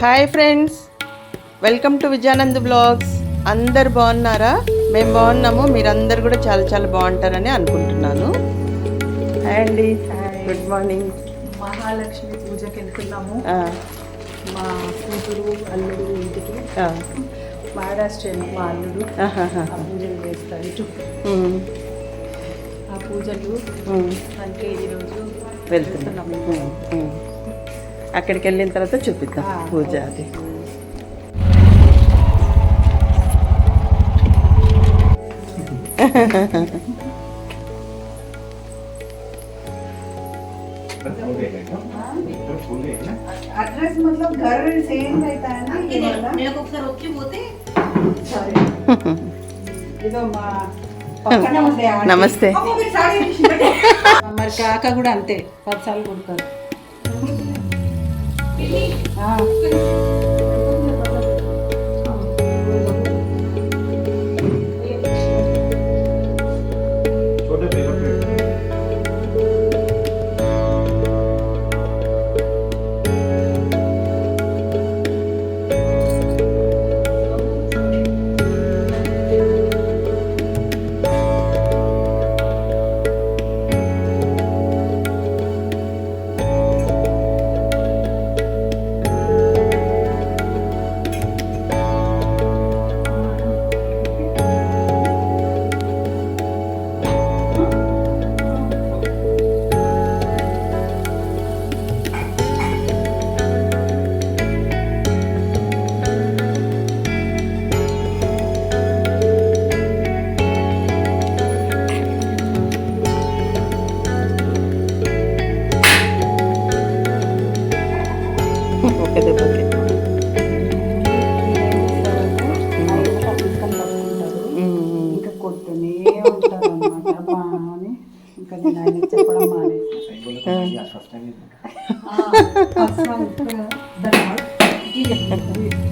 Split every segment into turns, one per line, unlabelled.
Hi friends welcome to Vijayanand blogs అందరు బాగున్నారా? మేము బాగున్నాము. మీరందరు కూడా చాలా చాలా బాగుంటారని అనుకుంటున్నాను. హాయ్ అండి గుడ్ మార్నింగ్
మహాలక్ష్మి పూజకి వెళ్తున్నాము. మా కూతురు అల్లుడు ఇంటికి. మహారాష్ట్ర మా అల్లుడు. ఆ పూజలు చేస్తారు. ఆ పూజలు అంటే ఈరోజు
వెళ్తున్నాం. ఉమ్, ఉమ్. అక్కడికి వెళ్ళిన తర్వాత చూపిద్దాం
ఆ,
పూజ అది
అడ్రస్ मतलब घर सेम रहता है ना ये वाला
నేను ఒకసారి వచ్చి పోతే
సారీ ఇదో మా పక్కనే ఉండే ఆంటీ.
నమస్తే
అమ్మ మీరు సారీ
మరి కాక కూడా అంతే పదిసార్లు కొడతారు ఆ.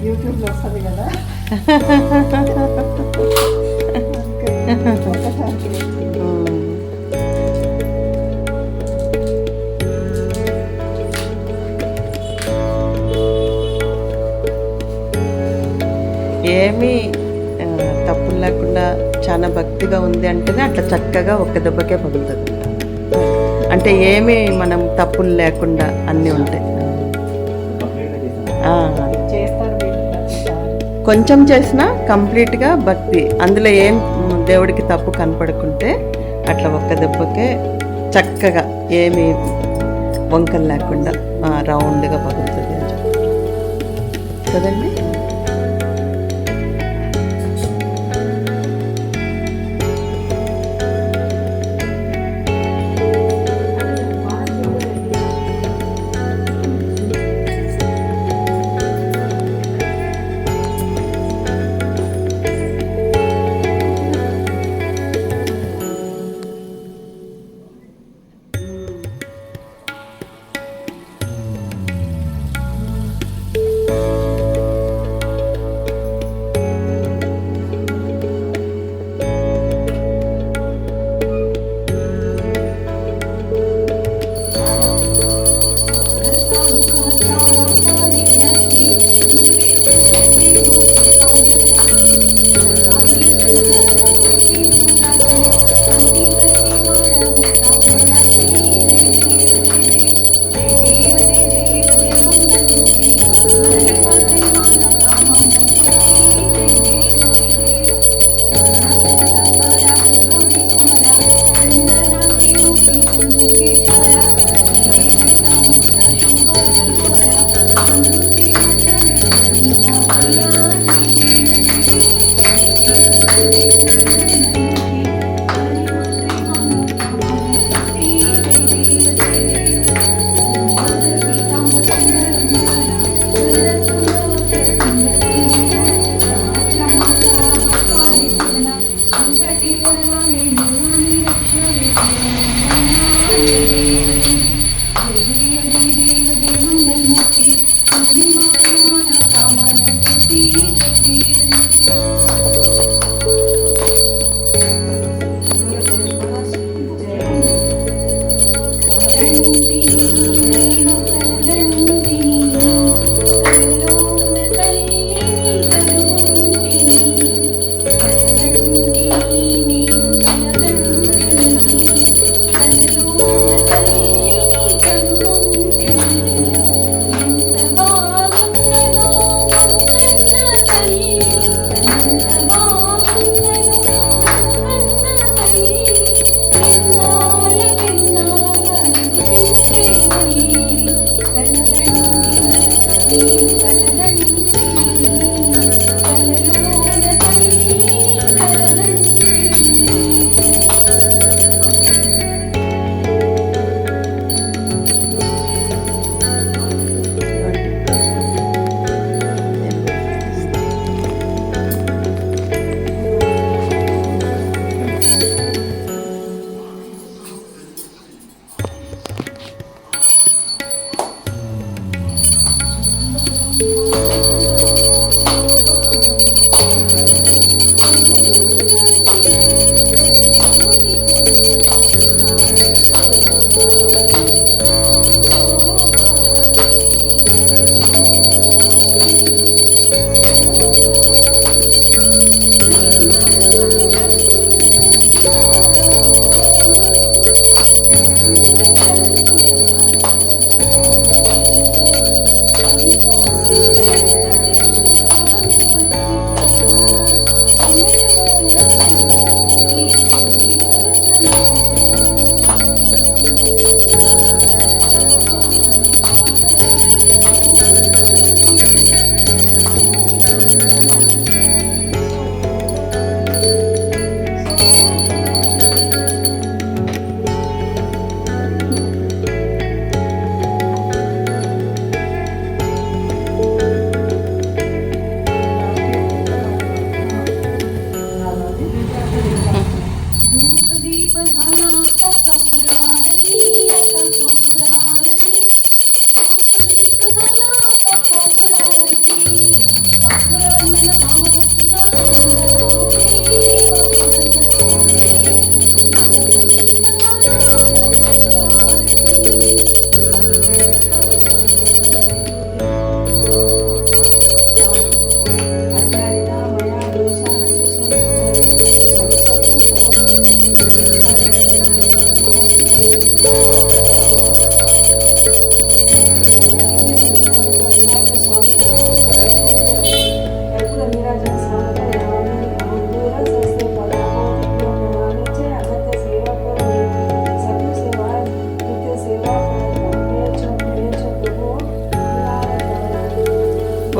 యూట్యూబ్లో వస్తుంది కదా
ఏమీ తప్పులు లేకుండా చాలా భక్తిగా ఉంది అంటేనే అట్లా చక్కగా ఒక్క దెబ్బకే పగులుతుంది అంటే ఏమీ మనం తప్పులు లేకుండా అన్నీ ఉంటాయి. కొంచెం చేసినా కంప్లీట్గా భక్తి. అందులో ఏం దేవుడికి తప్పు కనపడుకుంటే అట్లా ఒక్క దెబ్బకే చక్కగా ఏమి వంకలు లేకుండా రౌండ్గా పగులుతుంది అని చెప్పి. కదండి?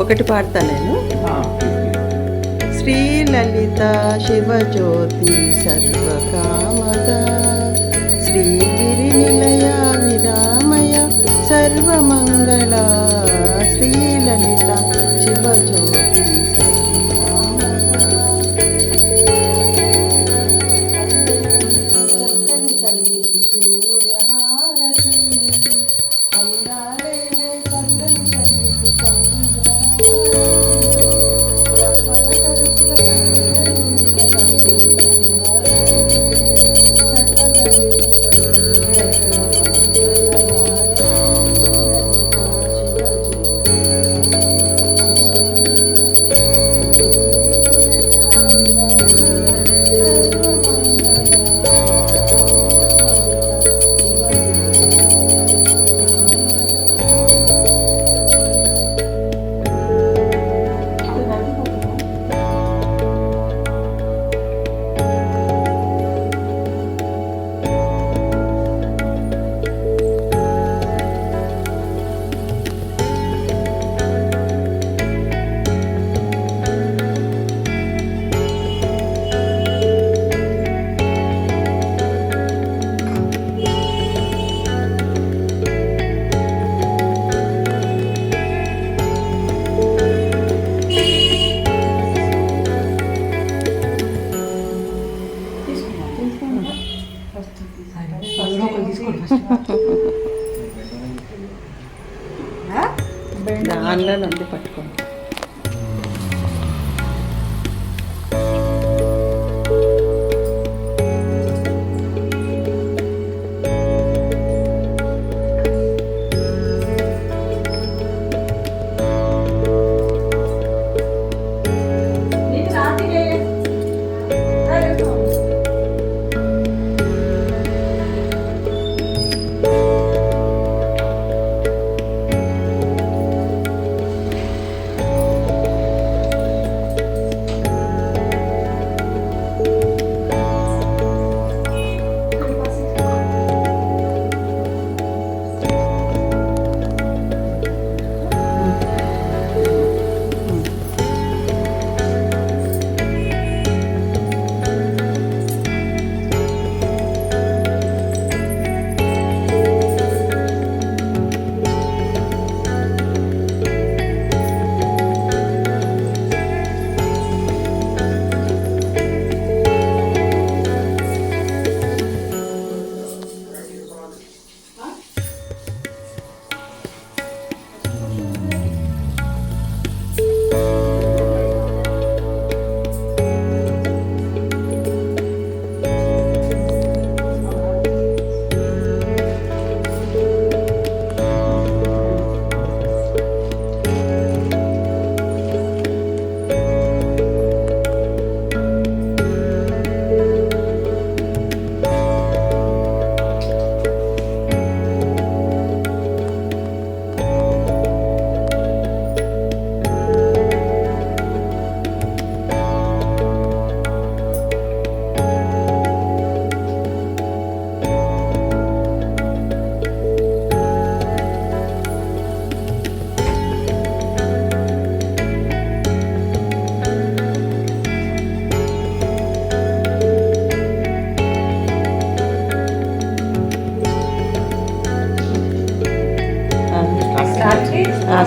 ఒకటి పాడతా నేను. శ్రీలలిత శివజ్యోతి సర్వకామద శ్రీగిరి నిలయ విరామయ సర్వమంగళ శ్రీలలిత శివజ్యోతి.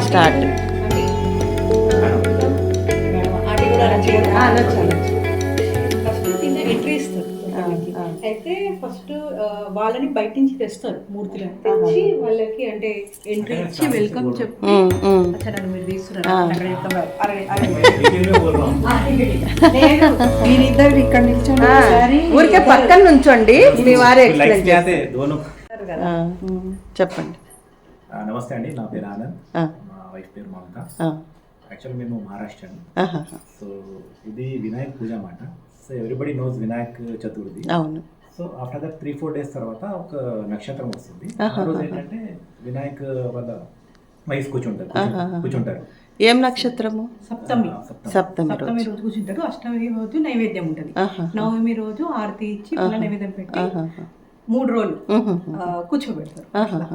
స్టార్ట్.
అయితే ఫస్ట్ వాళ్ళని బయట నుంచి తెస్తారు మూర్తులను తెచ్చి వాళ్ళకి అంటే ఎంట్రీ ఇచ్చి వెల్కమ్ చెప్పి. మీరు తీసుకున్నారు ఇక్కడ నిల్చోండి.
ఊరికే పక్కన నుంచోండి. మీ వారే ఎక్స్ప్లెయిన్
దోనో
చెప్పండి.
నమస్తే అండి నా పేరు ఆనంద్. వైఫ్ పేరు మమత యాక్చువల్ మేము మహారాష్ట్ర సో ఇది వినాయక్ పూజ మాట so everybody knows Vinayak Chaturthi.
అవును.
So after that three four days తర్వాత ఒక నక్షత్రం వస్తుంది. ఆ రోజు ఏంటంటే వినాయక్ వాళ్ళ వైఫ్ కూర్చుంటారు. కూర్చు- కూర్చుంటారు.
ఏం నక్షత్రము?
సప్తమి.
సప్తమి.
సప్తమి రోజు.
కూర్చుంటారు. అష్టమి రోజు నైవేద్యం ఉంటుంది. నవమి రోజు ఆరతి ఇచ్చి నైవేద్యం పెట్టి. మూడు రోజులు కూర్చోబెడతారు.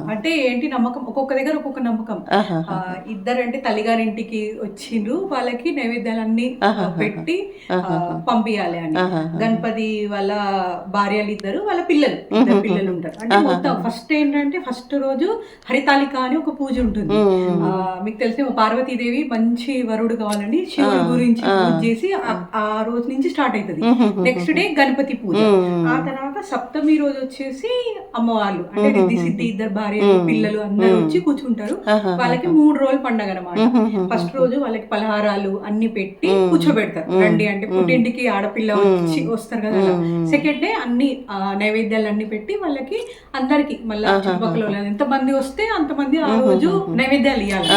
అంటే ఏంటి నమ్మకం? ఒక్కొక్క దగ్గర ఒక్కొక్క నమ్మకం. ఇద్దరంటే తల్లిగారింటికి వచ్చిండ్రు వాళ్ళకి నైవేద్యాలన్నీ పెట్టి ఆ, పంపియాలి అని. గణపతి వాళ్ళ భార్యలు ఇద్దరు వాళ్ళ పిల్లలు ఇద్దరు పిల్లలు ఉంటారు అంటే మొత్తం ఫస్ట్ ఏంటంటే ఫస్ట్ రోజు హరితాళిక అని ఒక పూజ ఉంటుంది. ఆ, మీకు తెలిసిన పార్వతీదేవి మంచి వరుడు కావాలని శివుడి గురించి పూజ చేసి ఆ- ఆ రోజు నుంచి స్టార్ట్ అవుతుంది. నెక్స్ట్ డే గణపతి పూజ. ఆ తర్వాత సప్తమి రోజు వచ్చేసి అమ్మవార్లు. అంటే రిద్ధి సిద్ధి ఇద్దరు భార్యలు పిల్లలు అందరూ వచ్చి కూర్చుంటారు. వాళ్ళకి మూడు రోజులు పండగ అనమాట ఫస్ట్ రోజు వాళ్ళకి పలహారాలు అన్ని పెట్టి కూర్చోబెడతారు. రండి అంటే పుట్టింటికి ఆడపిల్ల వచ్చి వస్తారు కదా సెకండ్ డే అన్ని నైవేద్యాలు అన్ని పెట్టి వాళ్ళకి అందరికి మళ్ళీ చుట్టుపక్కల వాళ్ళు ఎంత మంది వస్తే అంతమంది ఆ రోజు నైవేద్యాలు ఇవ్వాలి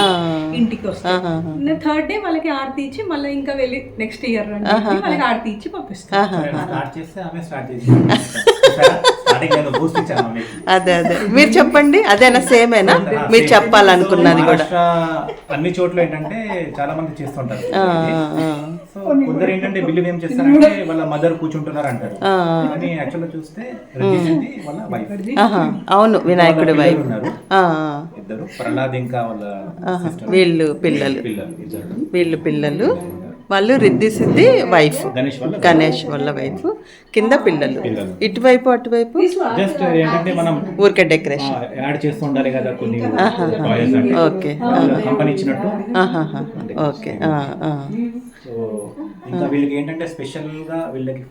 ఇంటికి వస్తే. థర్డ్ డే వాళ్ళకి ఆరతి ఇచ్చి మళ్ళీ ఇంకా వెళ్ళి నెక్స్ట్ ఇయర్ రండి వాళ్ళకి ఆరతి ఇచ్చి పంపిస్తారు.
స్టార్ట్ చేస్తే ఆమె స్టార్ట్ చేసి
అదే అదే. మీరు చెప్పండి. అదేనా సేమేనా? మీరు చెప్పాలనుకున్నది కూడా.
అన్ని చోట్ల ఏంటంటే చాలా మంది చేస్తుంటారు. సో కొందరు ఏంటంటే బిల్లు ఏం చేస్తారంటే వాళ్ళ మదర్ కూర్చుంటున్నారు అంటారు కానీ యాక్చువల్ చూస్తే వాళ్ళ వైఫ్
అవును వినాయకుడి
ఉన్నారు.
ఆ,
ఇద్దరు. ప్రహ్లాద్ ఇంకా వాళ్ళ.
వీళ్ళు పిల్లలు. వీళ్ళు పిల్లలు. వాళ్ళు రిద్ది సిద్ధి వైఫ్
గణేష్ వాళ్ళ
వైఫ్ కింద పిల్లలు. ఇటువైపు అటువైపు?
జస్ట్ ఏంటంటే మనం
ఊరికే డెకరేషన్
యాడ్ చేస్తూ ఉండాలి కదా కొన్ని.
ఓకే.
కంపెనీ ఇచ్చినట్టు.
ఓకే. ఆ, ఆ.
సో ఇంకా వీళ్ళకి ఏంటంటే స్పెషల్గా వీళ్ళకి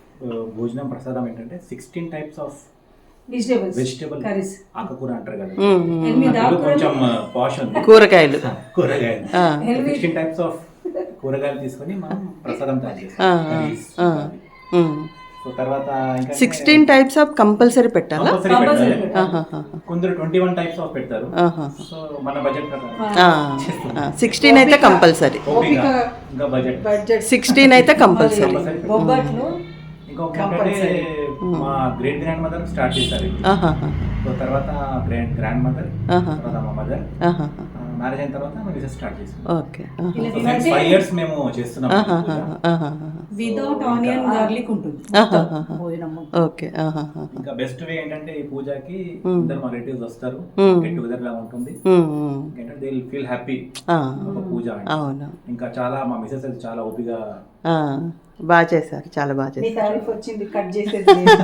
భోజనం ప్రసాదం ఏంటంటే sixteen types of
vegetables
vegetable
curries
ఆకుకూర అంటారు కదా. కొంచెం పాష్ ఉంది
కూరగాయలు.
కూరగాయలు. సిక్స్టీన్ టైప్స్ ఆఫ్ కూరగాయలు తీసుకొని మనం ప్రసాదం తయారు
ఆ,
చేస్తాం
ఆ, ఉమ్.
సో తర్వాత ఇంకా
సిక్స్టీన్ టైప్స్ ఆఫ్ కంపల్సరీ పెట్టాలా?
కొందరు ట్వంటీ వన్ టైప్స్ ఆఫ్ పెడతారు. సో మన బడ్జెట్
సిక్స్టీన్ అయితే కంపల్సరీ
బడ్జెట్
బడ్జెట్
సిక్స్టీన్ అయితే కంపల్సరీ
బొబ్బట్లు
ఇంకొక ఏంటంటే మా గ్రేట్ గ్రాండ్ మదర్ స్టార్ట్ చేశారు. ఇది.
ఆహాహా,
సో తర్వాత గ్రాండ్ గ్రాండ్ మదర్. తర్వాత మా మదర్
ఆహాహా.
మ్యారేజ్ అయిన తర్వాత మేము రీసెర్చ్ స్టార్ట్ చేసాం
ఓకే.
ఫైవ్ ఇయర్స్ మేము చేస్తున్నాం. పూజ.
వితౌట్ ఆనియన్ గార్లిక్ ఉంటుంది.
ఓకే.
ఇంకా బెస్ట్ వే ఏంటంటే ఈ పూజకి ఇద్దరు మా రిలేటివ్స్ వస్తారు. గెట్ టుగెదర్ లాగా ఉంటుంది. ఏంటంటే దే ఫీల్ హ్యాపీ ఒక పూజ
అవును.
ఇంకా చాలా మా మిసెస్ అయితే చాలా ఓపిగా
బాగా చేశారు చాలా బాగా
మీ
చేశారు.
వచ్చింది కట్ చేసేది లేదు.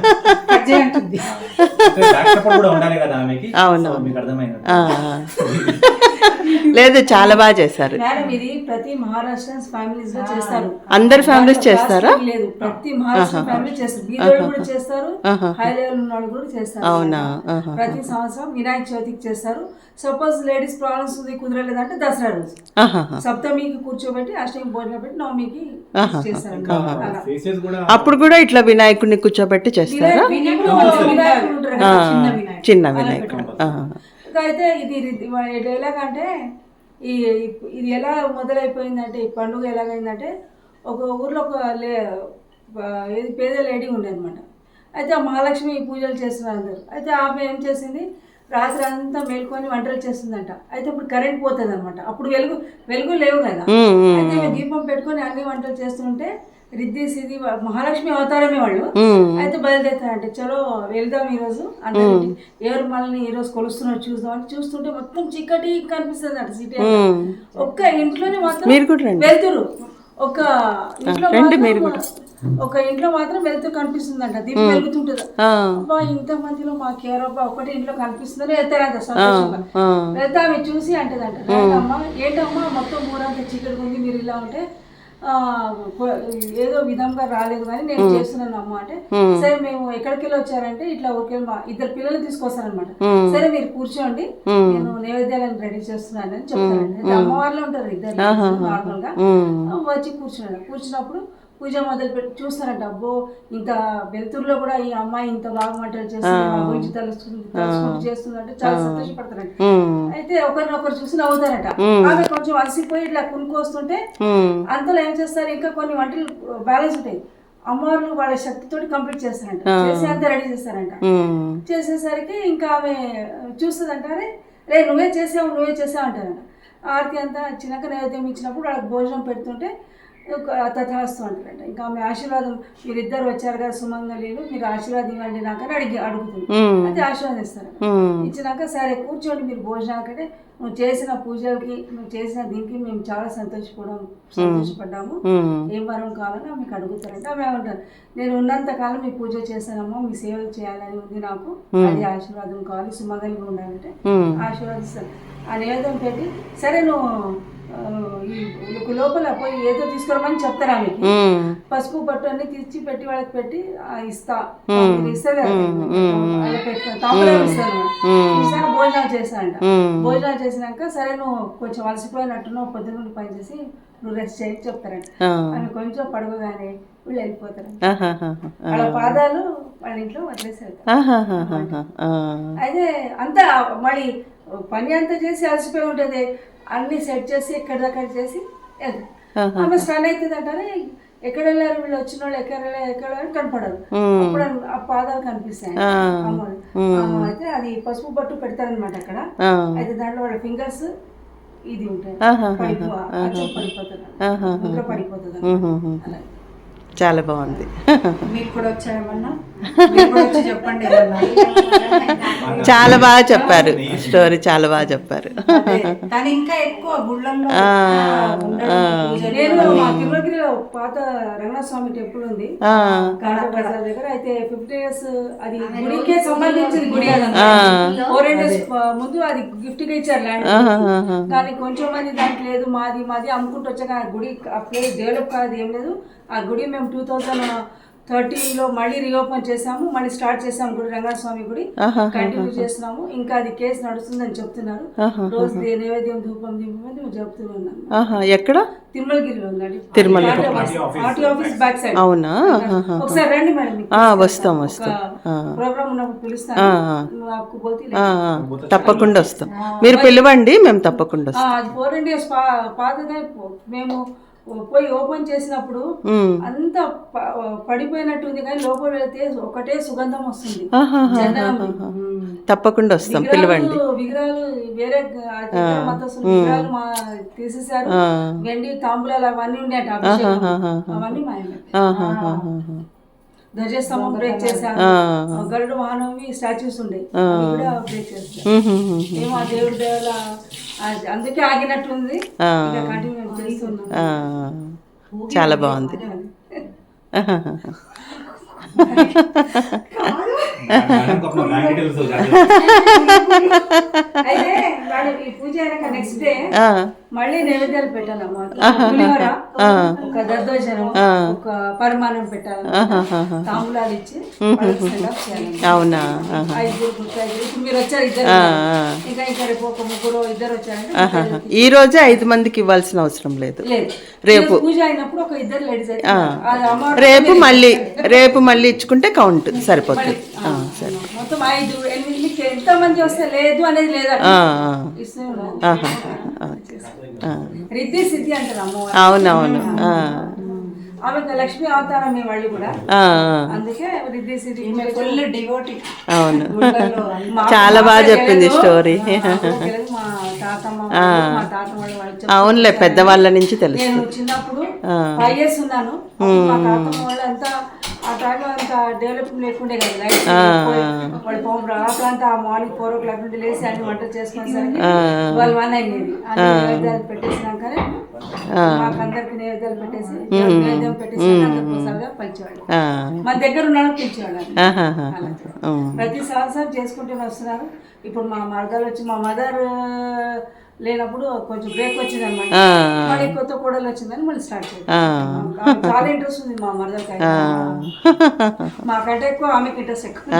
కట్ చేయంటుంది.
బ్యాక్ సపోర్ట్ కూడా ఉండాలి కదా ఆమెకి.
అవును.
సో మీకు అర్థమైంది.
లేదు చాలా బాగా చేశారు.
మేడం ఇది ప్రతి మహారాష్ట్రన్స్ ఫ్యామిలీస్లో చేస్తారు.
అందరు ఫ్యామిలీస్ చేస్తారా?
లేదు. ప్రతి మహారాష్ట్ర ఫ్యామిలీ చేస్తారు. బీదోళ్ళు కూడా చేస్తారు. హై లెవెల్ ఉన్న వాళ్ళు కూడా చేస్తారు.
అవునా.
ప్రతి సంవత్సరం వినాయక చవితికి చేస్తారు. సపోజ్ లేడీస్ ప్రాబ్లమ్స్ ఉంది కుదరలేదంటే దసరా రోజు. సప్తమికి కూర్చోబెట్టి అష్టమి భోజనం పెట్టి నవమికి చేస్తారు
అప్పుడు కూడా ఇట్లా వినాయకుడిని కూర్చోబెట్టి చేస్తారా?
చిన్న వినాయకుడు. ఇంకా అయితే ఇది ఎలాగంటే ఈ ఇది ఎలా మొదలైపోయిందంటే ఈ పండుగ ఎలాగైందంటే ఒక ఊర్లో ఒక లే ఏది పేద లేడీ ఉండేదన్నమాట. అయితే ఆ మహాలక్ష్మి పూజలు చేస్తున్నారు అందరు. అయితే ఆమె ఏం చేసింది? రాత్రి అంతా మేల్కొని వంటలు చేస్తుందంట. అయితే ఇప్పుడు కరెంట్ పోతుంది అనమాట అప్పుడు వెలుగు వెలుగు లేవు కదా. అయితే దీపం పెట్టుకొని అన్ని వంటలు చేస్తుంటే వా- మహాలక్ష్మి అవతారమే వాళ్ళు. అయితే బయలుదేరుతారంటే చలో వెళ్దాం ఈరోజు అందరికి ఎవరు మనల్ని ఈరోజు కొలుస్తున్నారు చూద్దాం అని చూస్తుంటే మొత్తం చీకటి కనిపిస్తుంది అంట సిటీ. ఒక్క ఇంట్లోనే మాత్రం. వెళ్తురు. ఒక ఇంట్లో. ఒక ఇంట్లో మాత్రం వెళ్తూ కనిపిస్తుందంట. దీపం వెలుగుతుంటుంది. అబ్బా ఇంత మందిలో మాకు ఎవరబ్బా ఒకటి ఇంట్లో కనిపిస్తుందని వెళ్తారంట సంతోషంగా. వెళ్తే ఆమె చూసి అంటదంట. "రండమ్మా, ఏంటమ్మా మొత్తం ఊరంతా చీకటి ఉంది మీరు ఇలా ఉంటే ఏదో విధంగా రాలేదు కానీ నేను చేస్తున్నాను అమ్మ అంటే సరే మేము ఎక్కడికి వెళ్ళి వచ్చారంటే ఇట్లా ఊరికే మా ఇద్దరు పిల్లలు తీసుకొస్తారనమాట సరే మీరు కూర్చోండి నేను నైవేద్యాలను రెడీ చేస్తున్నాను అని చెప్తారండి అయితే అమ్మవారిలో ఉంటారు ఇద్దరు నార్మల్గా వచ్చి కూర్చున్నాడు. కూర్చున్నప్పుడు పూజ మొదలు పెట్టి చూస్తారంట అబ్బో ఇంత వెలుతురులో కూడా ఈ అమ్మాయి ఇంత బాగా వంటలు చేస్తుంది మా గురించి తెలుస్తుంది చేస్తుంది అంటే చాలా సంతోషపడతారంట. అయితే ఒకరినొకరు చూసి నవ్వుతారట. ఆమె కొంచెం అలసిపోయి ఇట్లా కునుకు వస్తుంటే
ఉమ్.
అంతలో ఏం చేస్తారు ఇంకా కొన్ని వంటలు బ్యాలెన్స్ ఉంటాయి. అమ్మవార్లు వాళ్ళ శక్తితోటి కంప్లీట్ చేస్తారంట. చేసి అంతా రెడీ చేస్తారంట. చేసేసరికి ఇంకా ఆమె చూస్తుంది అంటారే రే నువ్వే చేసావు నువ్వే చేసావు అంటారంట. ఆరతి అంతా చిన్నక నైవేద్యం ఇచ్చినప్పుడు వాళ్ళకి భోజనం పెడుతుంటే తథాస్తు అంటారంట. ఇంకా ఆమె ఆశీర్వాదం మీరిద్దరు వచ్చారు కదా సుమంగళీలు మీరు ఆశీర్వాదం ఇవ్వండి నాకని అడిగి అడుగుతుంది. అయితే ఆశీర్వాదిస్తారు ఇచ్చినాక సరే కూర్చోండి మీరు భోజనాకంటే నువ్వు చేసిన పూజలకి నువ్వు చేసిన దీనికి మేము చాలా సంతోషపడం సంతోషపడ్డాము. ఏం వరం కావాలని ఆమెకు అడుగుతారంటే. ఆమె ఉంటారు నేను ఉన్నంత కాలం మీ పూజ చేశానమ్మా మీ సేవలు చేయాలని ఉంది నాకు. అది ఆశీర్వాదం కావాలి సుమంగలిగా ఉండాలంటే ఆశీర్వాదిస్తాను ఆ నివేదన పెట్టి సరే నువ్వు లోపల పోయి ఏదో తీసుకురమని చెప్తారు ఆమెకి. పసుపు బట్టు అన్ని తెచ్చి పెట్టి వాళ్ళకి పెట్టి ఇస్తా. ఇస్తారు ఇస్తాను భోజనాలు చేశానంట భోజనాలు చేసినాక సరే నువ్వు కొంచెం అలసిపోయినట్టున్నావు పొద్దున్న పని చేసి నువ్వు రెస్ట్ చేయి చెప్తారంట. ఆమె కొంచెం పడవగానే వీళ్ళు వెళ్ళిపోతారంట. వాళ్ళ పాదాలు వాళ్ళ ఇంట్లో వదిలేసి వెళ్తారు అయితే అంతా మళ్ళీ పని అంతా చేసి అలసిపోయి ఉంటుంది. అన్ని సెట్ చేసి ఎక్కడ దగ్గర చేసి ఆమె స్టన్ అవుతుంది అంటారే ఎక్కడ వెళ్ళారు వీళ్ళు? వచ్చిన వాళ్ళు ఎక్కడ వెళ్ళారు ఎక్కడ కనపడరు. అప్పుడు ఆ పాదాలు కనిపిస్తాయి. అయితే అది పసుపు పట్టు పెడతారనమాట అక్కడ. అయితే దాంట్లో వాళ్ళ ఫింగర్స్ ఇది ఉంటాయి. పడిపోతుంది. పడిపోతుంది
చాలా బాగుంది.
మీకు కూడా వచ్చాయేమన్నా మీరు కూడా వచ్చి చెప్పండి.
చాలా బాగా చెప్పారు. స్టోరీ చాలా బాగా చెప్పారు.
ఇంకా ఎక్కువ
పాత రంగనాథ స్వామి టెంపుల్ ఉంది. దగ్గర. అయితే ఫిఫ్టీ ఇయర్స్ అది గుడికే సంబంధించిన గుడి అదంతా ఫోర్ ఇయర్స్ ముందు అది గిఫ్ట్గా ఇచ్చారు ల్యాండ్ కానీ కొంచెం మంది దానికి లేదు మాది మాది అమ్ముకుంటూ వచ్చాక గుడి ఆ ప్లేస్ డెవలప్ కాదు ఏం లేదు. ఆ గుడి మేము టూ థౌజండ్ థర్టీన్లో మళ్ళీ రీఓపెన్ చేసాము మళ్ళీ స్టార్ట్ చేసాము గుడి రంగనాథ స్వామి గుడి కంటిన్యూ చేస్తున్నాము. ఇంకా అది కేసు నడుస్తుందని చెప్తున్నారు. రోజు నైవేద్యం ధూపం దీపం అని చెప్తూనే ఉన్నాను
ఆహా, ఎక్కడ?
తిరుమలగిరిలో ఉందండి
Tirumala
RT office back side
అవునా.
ఒకసారి రండి మేడం
వస్తాం వస్తాం.
ప్రోగ్రామ్ ఉన్నప్పుడు పిలుస్తాను.
తప్పకుండా వస్తాం. మీరు పిలవండి మేము తప్పకుండా వస్తాం
అది ఫోర్ ఇండియర్స్ పాతగా పో- మేము పోయి ఓపెన్ చేసినప్పుడు. అంత ప- పడిపోయినట్టుంది కానీ లోపల వెళితే ఒకటే సుగంధం వస్తుంది.
తప్పకుండా వస్తాం పిలవండి.
విగ్రహాలు వేరే విగ్రహాలు మా తీసేశారు. వెండి తాంబూలాలు అవన్నీ ఉండేట అవన్నీ. ధ్వజస్తంభం బ్రేక్ చేశారు. గరుడు మహానవమి స్టాచ్యూస్ ఉండే. కూడా బ్రేక్ చేస్తారు ఆ దేవుడి దేవాల అందుకే ఆగినట్టుంది.
ఆ.
ఇంకా కంటిన్యూ చేస్తున్నాం.
ఆ, చాలా బాగుంది.
అయితే ఈ పూజ అయినాక నెక్స్ట్ డే
ఆ,
మళ్ళీ నైవేద్యాలు పెట్టాలమ్మా పులిహోర ఒక దద్దోజనం ఒక పరిమాణం పెట్టాలి తాంబూలాలు ఇచ్చి వాళ్ళకి send off చేయాలి.
అవునా? ఆహా.
ఐదుగురు ముత్తైదుగురు. ఇప్పుడు మీరు వచ్చారు ఇద్దరు
ఆ,
ఇంకా ఇంకా రేపు ఒక ముగ్గురు ఇద్దరు వచ్చారంటే
ఆహాహా. ఈ రోజే ఐదు మందికి ఇవ్వాల్సిన అవసరం లేదు. రేపు.
పూజ అయినప్పుడు ఒక ఇద్దరు లేడీస్
రేపు మళ్ళీ రేపు మళ్ళీ ఇచ్చుకుంటే కౌంట్ సరిపోతుంది. సరే.
మొత్తం ఐదు ఎనిమిది మీకు ఎంత మంది వస్తే లేదు అనేది లేదా
ఆ, ఆ.
ఇస్తూనే ఉన్నాను.
ఆహా. ఆ, ఆ.
రిద్ధి సిద్ధి అంటారు అమ్మవారు
అవునవును
ఆమె లక్ష్మీ వాళ్ళు కూడా?
ఆ, ఆ.
అందుకే
ఫుల్ డివోటీ
అవును. చాలా బాగా చెప్పింది. స్టోరీ
మా అక్క తెలియదు, మా తాతమ్మ వాళ్ళు, మా తాత వాళ్ళు వాళ్ళు చెప్తారు.
అవునులే పెద్దవాళ్ళ నుంచి తెలుసు
నేను చిన్నప్పుడు ఫైవ్ ఇయర్స్ ఉన్నాను. అప్పుడు మా తాతమ్మ వాళ్ళు అంతా ఆ టైంలో అంత డెవలప్ లేకుండే కదా లైట్ వాళ్ళు అంతా మార్నింగ్ ఫోర్ ఓ క్లాక్ నుండి లేచి అన్ని వంటలు చేసుకునేసరికి వాళ్ళు వన్ అయ్యేది అన్ని నైవేద్యాలు పెట్టేసినాకనే నైవేద్యాలు పెట్టేసి నైవేద్యం పెట్టేసి పంచేవాళ్ళు మన దగ్గర పిలిచేవాళ్ళు.
ఉమ్.
ప్రతి సంవత్సరం చేసుకుంటూనే వస్తున్నారు. ఇప్పుడు మా మరదలు వచ్చి మా మదర్ లేనప్పుడు కొంచెం బ్రేక్ వచ్చింది అనమాట మళ్ళీ కొత్త కోడలు వచ్చిందని మళ్ళీ స్టార్ట్ చేయాలి
ఆ.
చాలా ఇంట్రెస్ట్ ఉంది మా మరదలకి. మాకంటే ఎక్కువ ఆమెకి ఇంట్రెస్ట్ ఎక్కువ.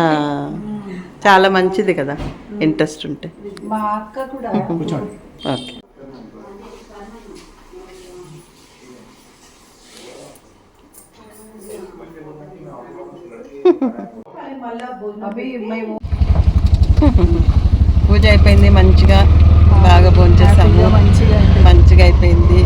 చాలా మంచిది కదా ఇంట్రెస్ట్ ఉంటే.
మా అక్క కూడా
ఓకే. పూజ అయిపోయింది మంచిగా బాగా భోంచేసాము. మంచిగా అయిపోయింది.